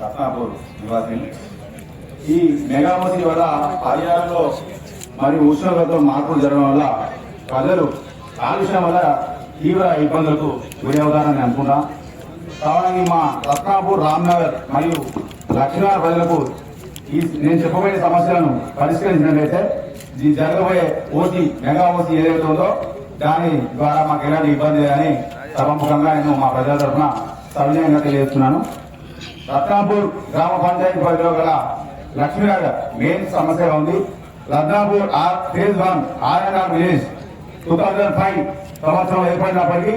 రత్నాపూర్ నివాసిని. ఈ మెగావతి వల్ల పర్యావరణంలో మరియు ఉష్ణోగ్రత మార్పులు జరగడం వల్ల ప్రజలు కాలుష్యం వల్ల తీవ్ర ఇబ్బందులకు గురవుతారని అనుకున్నా కావాలని మా రత్నాపూర్ రామ్నగర్ మరియు లక్ష్మీనగర్ ప్రజలకు ఈ నేను చెప్పబోయే సమస్యలను పరిష్కరించినట్లయితే ఈ జరగబోయే ఓటీ మెగా ఓటీ ఏదైతే ఉందో దాని ద్వారా మాకు ఎలాంటి ఇబ్బంది లేదని సభముఖంగా నేను మా ప్రజల తరఫున సవినయంగా తెలియజేస్తున్నాను. రత్నాపూర్ గ్రామ పంచాయతీ పరిధిలో గల లక్ష్మీనగర్ మెయిన్ సమస్య ఉంది. Ratnapur R phase one RNR village two thousand five సంవత్సరం ఏర్పడినప్పటికీ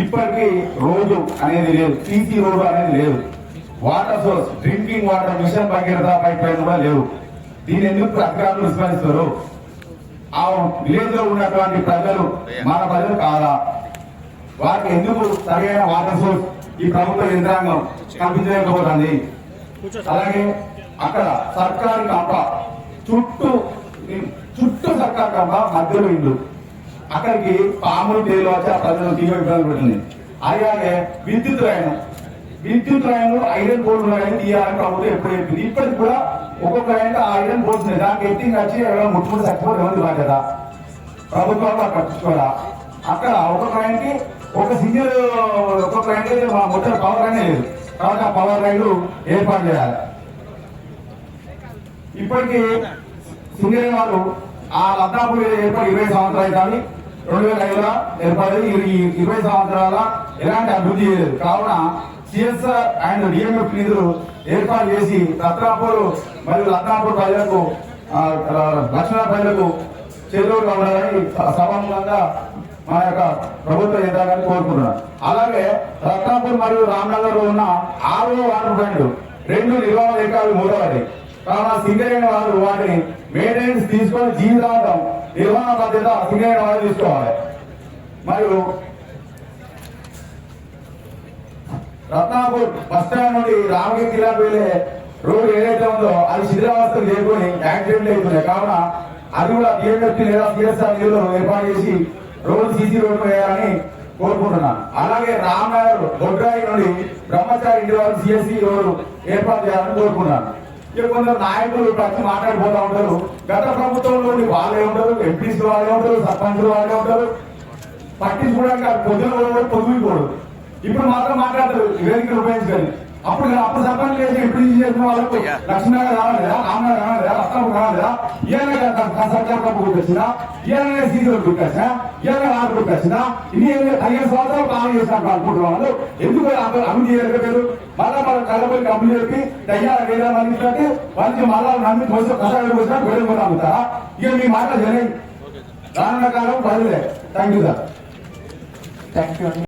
ఇప్పటికీ రోడ్డు అనేది లేదు సీసీ రోడ్డు అనేది లేదు. Water source drinking water mission Bhagiratha pipeline కూడా లేవు. దీని ఎందుకు అధికారులు విస్మరిస్తారు? ఆ విలేజ్లో ఉన్నటువంటి ప్రజలు మన ప్రజలు కాదా? వారికి ఎందుకు సరైన వాటర్ సోర్స్ ఈ ప్రభుత్వ యంత్రాంగం కల్పించలేకపోతుంది. అలాగే అక్కడ సర్కారు కంప చుట్టూ చుట్టూ సర్కారు కంప మధ్యలో ఇల్లు అక్కడికి పాములు తేలు వచ్చి ఆ ప్రజలు తీవ్ర ఇబ్బంది పెట్టింది. అలాగే విద్యుత్ లైన్. విద్యుత్ లైన్ ఐరన్ బోర్డు లైన్ తీయాలని ప్రభుత్వం ఎప్పుడు చెప్పింది. ఇప్పటికి కూడా ఒక్కొక్క లైన్ ఆ ఐరన్ బోర్డు దానికి ఎత్తింగ్ వచ్చి ఎవరైనా ముట్టుకుంటే చచ్చిపోతే ఎవరి బాధ్యత? ప్రభుత్వం పట్టించుకోరా అక్కడ ఒక లైన్కి ఒక సింగిల్ ఒక క్లయింట్ మొత్తం పవర్ లైన్ లేదు. కాబట్టి ఆ పవర్ లైన్లు ఏర్పాటు చేయాలి. ఇప్పటికీ సింగరే వారు ఆ లద్దాపులు ఏర్పాటు ఇరవై సంవత్సరాలు కానీ రెండు వేల ఐదులో ఏర్పాటు ఇరవై సంవత్సరాల ఎలాంటి అభివృద్ధి లేదు కావున సిఎస్ఆర్ అండ్ డిఎంఎఫ్ నిధులు ఏర్పాటు చేసి రత్నాపూర్ మరియు లద్దాపూర్ ప్రజలకు దక్షిణ లక్షణ ప్రజలకు చెరువులు ఉండాలని సభాముఖంగా మా యొక్క ప్రభుత్వ యంత్రాంగాన్ని కోరుకుంటున్నాను. అలాగే రత్నాపూర్ మరియు రామ్నగర్లో ఉన్న ఆరో వాటర్ ప్లాంట్ రెండు నిర్వహణ రేఖలు మూడవది. కావున సింగరేణి వారు వాటిని మెయింటెనెన్స్ తీసుకొని జీవితాంతం నిర్వహణ బాధ్యత సింగరేణి వారు తీసుకోవాలి. మరియు రత్నాపూర్ బస్టాండ్ నుండి రామగిరి జిల్లాకు వెళ్ళే రోడ్డు ఏదైతే ఉందో అది శిథిలావస్థలు చేరుకొని యాక్సిడెంట్ అవుతున్నాయి. కావున అది కూడా డిఎంఎఫ్టీ లేదా సిఎస్ఆర్ ఏర్పాటు చేసి రోడ్డు సీసీ రోడ్డు వేయాలని కోరుకుంటున్నాను అలాగే రామనగర్ బొడ్రాయి నుండి బ్రహ్మచారి ఇంటి వారు సిఎస్సి రోడ్డు ఏర్పాటు చేయాలని కోరుకున్నాను ఇక కొందరు నాయకులు ప్రతి మాట్లాడిపోతా ఉంటారు. గత ప్రభుత్వంలోని వాళ్ళే ఉంటారు ఎంపీస్ వాళ్ళే ఉంటారు సర్పంచులు వాళ్ళే ఉంటారు. పట్టించుకోవడానికి అది పొద్దున కూడా పొద్దుకోడు ఇప్పుడు మాత్రం మాట్లాడతారు వేదికలు ఉపయోగించుకొని. అప్పుడు అప్పుడు సర్పంచ్ లేదు ఇప్పుడు చేసిన వాళ్ళకు? లక్ష్మీనగర్ రావాలి రామనగర్ రావాలి రత్నం రావాలిదా ఇవన్నీ సర్కార్ కప్పు గుర్తొచ్చినా ఇవన్నీ సీజన్ గుర్తొచ్చినా ఇవన్నీ ఆరు ఇది పదిహేను సంవత్సరాలు కాలం చేసినట్టు అనుకుంటున్నాం ఎందుకు అభివృద్ధి చేయలేకపోయారు మళ్ళా మన కలపల్లి కంపెనీ చెప్పి తయారు వేల మంది వాళ్ళకి మళ్ళా నమ్మి కూడా అమ్ముతారా? ఇక మీ మాట జరిగింది రానున్న కాలం ప్రజలే thank you sir thank you